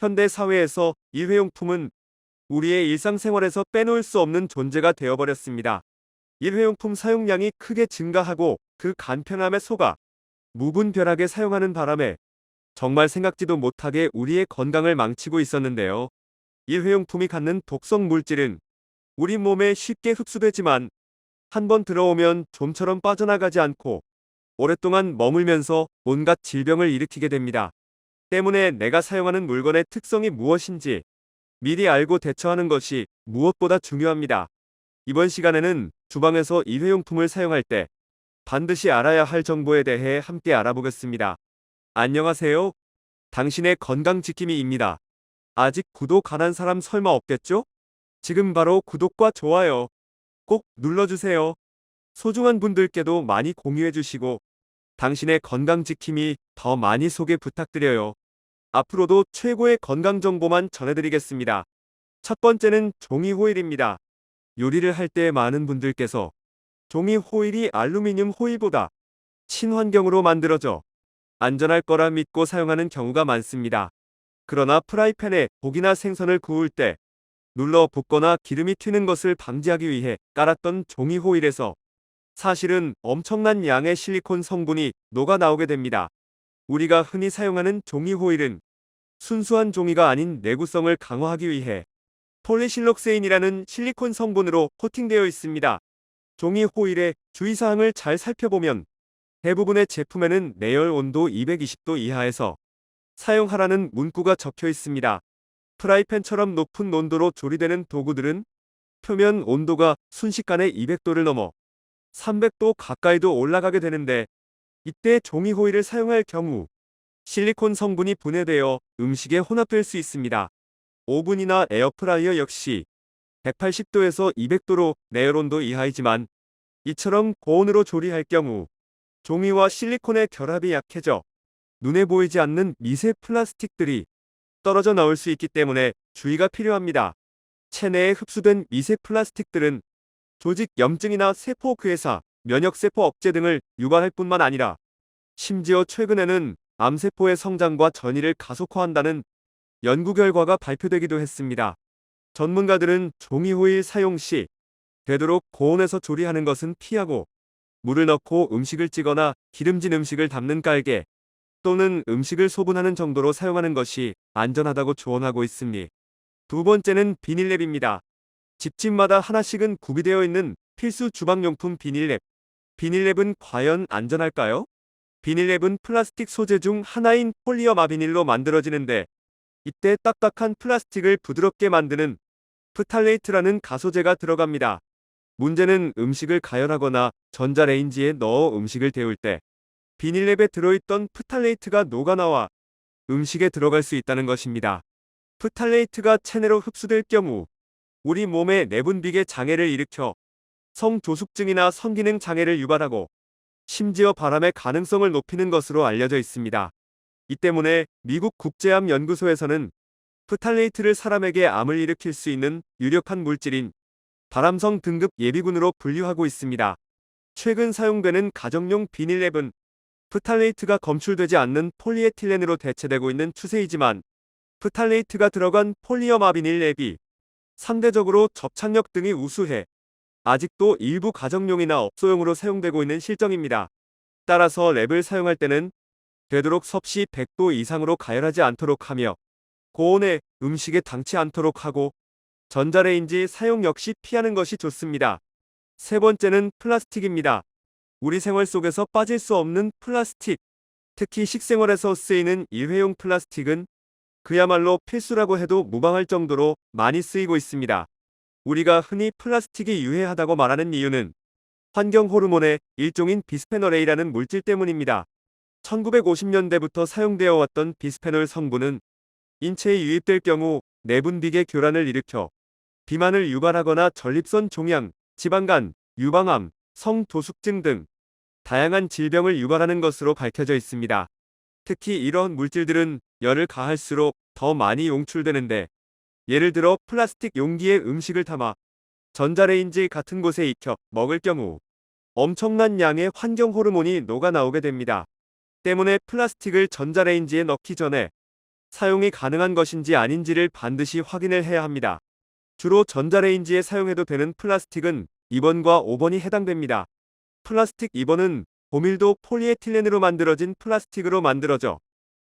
현대 사회에서 일회용품은 우리의 일상생활에서 빼놓을 수 없는 존재가 되어버렸습니다. 일회용품 사용량이 크게 증가하고 그 간편함에 속아 무분별하게 사용하는 바람에 정말 생각지도 못하게 우리의 건강을 망치고 있었는데요. 일회용품이 갖는 독성 물질은 우리 몸에 쉽게 흡수되지만 한 번 들어오면 좀처럼 빠져나가지 않고 오랫동안 머물면서 온갖 질병을 일으키게 됩니다. 때문에 내가 사용하는 물건의 특성이 무엇인지 미리 알고 대처하는 것이 무엇보다 중요합니다. 이번 시간에는 주방에서 일회용품을 사용할 때 반드시 알아야 할 정보에 대해 함께 알아보겠습니다. 안녕하세요. 당신의 건강지킴이입니다. 아직 구독 안 한 사람 설마 없겠죠? 지금 바로 구독과 좋아요 꼭 눌러주세요. 소중한 분들께도 많이 공유해주시고 당신의 건강지킴이 더 많이 소개 부탁드려요. 앞으로도 최고의 건강 정보만 전해드리겠습니다. 첫 번째는 종이 호일입니다. 요리를 할 때 많은 분들께서 종이 호일이 알루미늄 호일보다 친환경으로 만들어져 안전할 거라 믿고 사용하는 경우가 많습니다. 그러나 프라이팬에 고기나 생선을 구울 때 눌러 붓거나 기름이 튀는 것을 방지하기 위해 깔았던 종이 호일에서 사실은 엄청난 양의 실리콘 성분이 녹아 나오게 됩니다. 우리가 흔히 사용하는 종이 호일은 순수한 종이가 아닌 내구성을 강화하기 위해 폴리실록세인이라는 실리콘 성분으로 코팅되어 있습니다. 종이 호일의 주의사항을 잘 살펴보면 대부분의 제품에는 내열 온도 220도 이하에서 사용하라는 문구가 적혀 있습니다. 프라이팬처럼 높은 온도로 조리되는 도구들은 표면 온도가 순식간에 200도를 넘어 300도 가까이도 올라가게 되는데 이때 종이 호일을 사용할 경우 실리콘 성분이 분해되어 음식에 혼합될 수 있습니다. 오븐이나 에어프라이어 역시 180도에서 200도로 내열온도 이하이지만 이처럼 고온으로 조리할 경우 종이와 실리콘의 결합이 약해져 눈에 보이지 않는 미세 플라스틱들이 떨어져 나올 수 있기 때문에 주의가 필요합니다. 체내에 흡수된 미세 플라스틱들은 조직 염증이나 세포 괴사, 면역세포 억제 등을 유발할 뿐만 아니라 심지어 최근에는 암세포의 성장과 전이를 가속화한다는 연구 결과가 발표되기도 했습니다. 전문가들은 종이 호일 사용 시 되도록 고온에서 조리하는 것은 피하고 물을 넣고 음식을 찌거나 기름진 음식을 담는 깔개 또는 음식을 소분하는 정도로 사용하는 것이 안전하다고 조언하고 있습니다. 두 번째는 비닐랩입니다. 집집마다 하나씩은 구비되어 있는 필수 주방용품 비닐랩. 비닐랩은 과연 안전할까요? 비닐랩은 플라스틱 소재 중 하나인 폴리어 마 비닐로 만들어지는데 이때 딱딱한 플라스틱을 부드럽게 만드는 프탈레이트라는 가소제가 들어갑니다. 문제는 음식을 가열하거나 전자레인지에 넣어 음식을 데울 때 비닐랩에 들어있던 프탈레이트가 녹아나와 음식에 들어갈 수 있다는 것입니다. 프탈레이트가 체내로 흡수될 경우 우리 몸의 내분비계 장애를 일으켜 성조숙증이나 성기능 장애를 유발하고 심지어 바람의 가능성을 높이는 것으로 알려져 있습니다. 이 때문에 미국 국제암 연구소에서는 프탈레이트를 사람에게 암을 일으킬 수 있는 유력한 물질인 바람성 등급 예비군으로 분류하고 있습니다. 최근 사용되는 가정용 비닐랩은 프탈레이트가 검출되지 않는 폴리에틸렌으로 대체되고 있는 추세이지만 프탈레이트가 들어간 폴리어마 비닐랩이 상대적으로 접착력 등이 우수해 아직도 일부 가정용이나 업소용으로 사용되고 있는 실정입니다. 따라서 랩을 사용할 때는 되도록 섭씨 100도 이상으로 가열하지 않도록 하며 고온에 음식에 당치 않도록 하고 전자레인지 사용 역시 피하는 것이 좋습니다. 세 번째는 플라스틱입니다. 우리 생활 속에서 빠질 수 없는 플라스틱. 특히 식생활에서 쓰이는 일회용 플라스틱은 그야말로 필수라고 해도 무방할 정도로 많이 쓰이고 있습니다. 우리가 흔히 플라스틱이 유해하다고 말하는 이유는 환경 호르몬의 일종인 비스페놀 A라는 물질 때문입니다. 1950년대부터 사용되어 왔던 비스페놀 성분은 인체에 유입될 경우 내분비계 교란을 일으켜 비만을 유발하거나 전립선 종양, 지방간, 유방암, 성도숙증 등 다양한 질병을 유발하는 것으로 밝혀져 있습니다. 특히 이런 물질들은 열을 가할수록 더 많이 용출되는데 예를 들어 플라스틱 용기에 음식을 담아 전자레인지 같은 곳에 익혀 먹을 경우 엄청난 양의 환경 호르몬이 녹아 나오게 됩니다. 때문에 플라스틱을 전자레인지에 넣기 전에 사용이 가능한 것인지 아닌지를 반드시 확인을 해야 합니다. 주로 전자레인지에 사용해도 되는 플라스틱은 2번과 5번이 해당됩니다. 플라스틱 2번은 고밀도 폴리에틸렌으로 만들어진 플라스틱으로 만들어져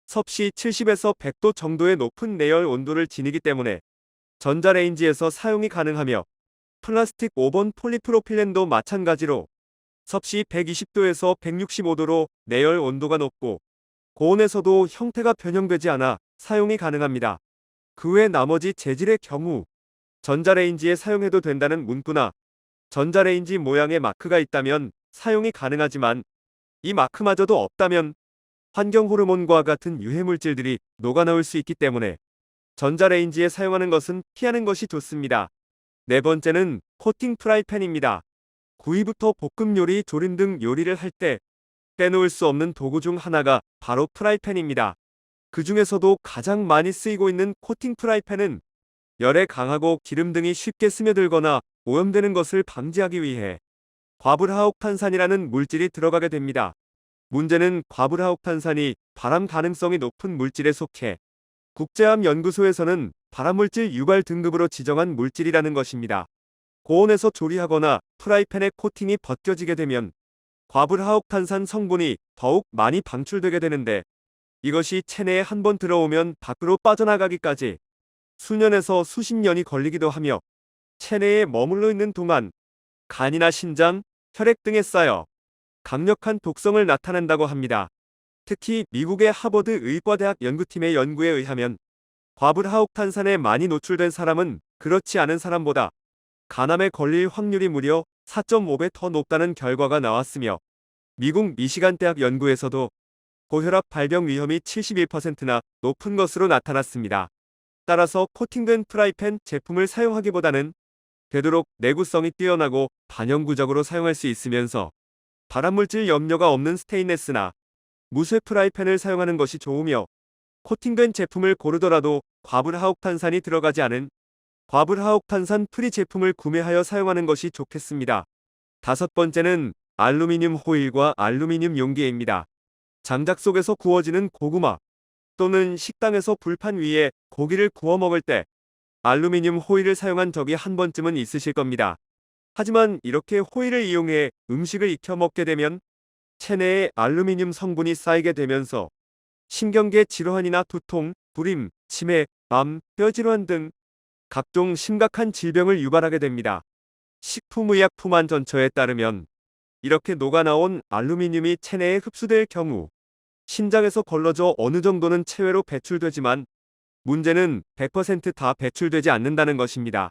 섭씨 70에서 100도 정도의 높은 내열 온도를 지니기 때문에 전자레인지에서 사용이 가능하며 플라스틱 5번 폴리프로필렌도 마찬가지로 섭씨 120도에서 165도로 내열 온도가 높고 고온에서도 형태가 변형되지 않아 사용이 가능합니다. 그 외 나머지 재질의 경우 전자레인지에 사용해도 된다는 문구나 전자레인지 모양의 마크가 있다면 사용이 가능하지만 이 마크마저도 없다면 환경 호르몬과 같은 유해 물질들이 녹아나올 수 있기 때문에 전자레인지에 사용하는 것은 피하는 것이 좋습니다. 네 번째는 코팅 프라이팬입니다. 구이부터 볶음 요리, 조림 등 요리를 할 때 빼놓을 수 없는 도구 중 하나가 바로 프라이팬입니다. 그 중에서도 가장 많이 쓰이고 있는 코팅 프라이팬은 열에 강하고 기름 등이 쉽게 스며들거나 오염되는 것을 방지하기 위해 과불하옥탄산이라는 물질이 들어가게 됩니다. 문제는 과불하옥탄산이 발암 가능성이 높은 물질에 속해 국제암 연구소에서는 발암물질 유발 등급으로 지정한 물질이라는 것입니다. 고온에서 조리하거나 프라이팬의 코팅이 벗겨지게 되면 과불하옥탄산 성분이 더욱 많이 방출되게 되는데 이것이 체내에 한 번 들어오면 밖으로 빠져나가기까지 수년에서 수십 년이 걸리기도 하며 체내에 머물러 있는 동안 간이나 신장, 혈액 등에 쌓여 강력한 독성을 나타낸다고 합니다. 특히 미국의 하버드 의과대학 연구팀의 연구에 의하면 과불하옥탄산에 많이 노출된 사람은 그렇지 않은 사람보다 간암에 걸릴 확률이 무려 4.5배 더 높다는 결과가 나왔으며 미국 미시간 대학 연구에서도 고혈압 발병 위험이 71%나 높은 것으로 나타났습니다. 따라서 코팅된 프라이팬 제품을 사용하기보다는 되도록 내구성이 뛰어나고 반영구적으로 사용할 수 있으면서 발암물질 염려가 없는 스테인레스나 무쇠 프라이팬을 사용하는 것이 좋으며 코팅된 제품을 고르더라도 과불하옥탄산이 들어가지 않은 과불하옥탄산 프리 제품을 구매하여 사용하는 것이 좋겠습니다. 다섯 번째는 알루미늄 호일과 알루미늄 용기입니다. 장작 속에서 구워지는 고구마 또는 식당에서 불판 위에 고기를 구워 먹을 때 알루미늄 호일을 사용한 적이 한 번쯤은 있으실 겁니다. 하지만 이렇게 호일을 이용해 음식을 익혀 먹게 되면 체내에 알루미늄 성분이 쌓이게 되면서 신경계 질환이나 두통, 불임, 치매, 암, 뼈질환 등 각종 심각한 질병을 유발하게 됩니다. 식품의약품안 전처에 따르면 이렇게 녹아나온 알루미늄이 체내에 흡수될 경우 신장에서 걸러져 어느 정도는 체외로 배출되지만 문제는 100%다 배출되지 않는다는 것입니다.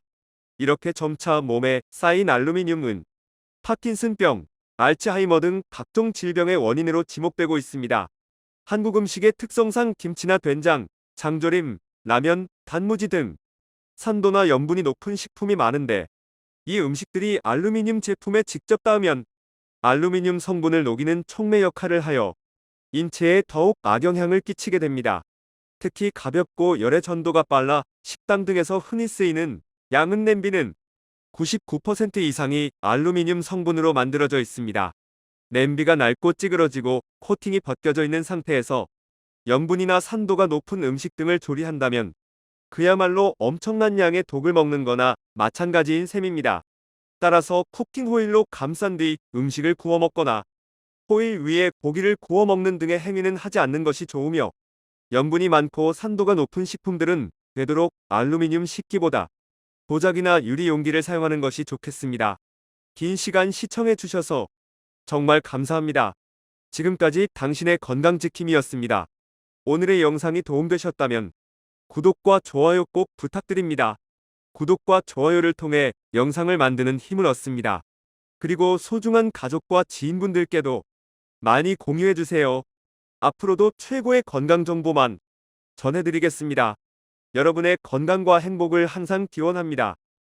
이렇게 점차 몸에 쌓인 알루미늄은 파킨슨병, 알츠하이머 등 각종 질병의 원인으로 지목되고 있습니다. 한국 음식의 특성상 김치나 된장, 장조림, 라면, 단무지 등 산도나 염분이 높은 식품이 많은데 이 음식들이 알루미늄 제품에 직접 닿으면 알루미늄 성분을 녹이는 촉매 역할을 하여 인체에 더욱 악영향을 끼치게 됩니다. 특히 가볍고 열의 전도가 빨라 식당 등에서 흔히 쓰이는 양은 냄비는 99% 이상이 알루미늄 성분으로 만들어져 있습니다. 냄비가 낡고 찌그러지고 코팅이 벗겨져 있는 상태에서 염분이나 산도가 높은 음식 등을 조리한다면 그야말로 엄청난 양의 독을 먹는 거나 마찬가지인 셈입니다. 따라서 쿠킹 호일로 감싼 뒤 음식을 구워 먹거나 호일 위에 고기를 구워 먹는 등의 행위는 하지 않는 것이 좋으며 염분이 많고 산도가 높은 식품들은 되도록 알루미늄 식기보다 도자기나 유리 용기를 사용하는 것이 좋겠습니다. 긴 시간 시청해 주셔서 정말 감사합니다. 지금까지 당신의 건강지킴이였습니다. 오늘의 영상이 도움되셨다면 구독과 좋아요 꼭 부탁드립니다. 구독과 좋아요를 통해 영상을 만드는 힘을 얻습니다. 그리고 소중한 가족과 지인분들께도 많이 공유해주세요. 앞으로도 최고의 건강 정보만 전해드리겠습니다. 여러분의 건강과 행복을 항상 기원합니다.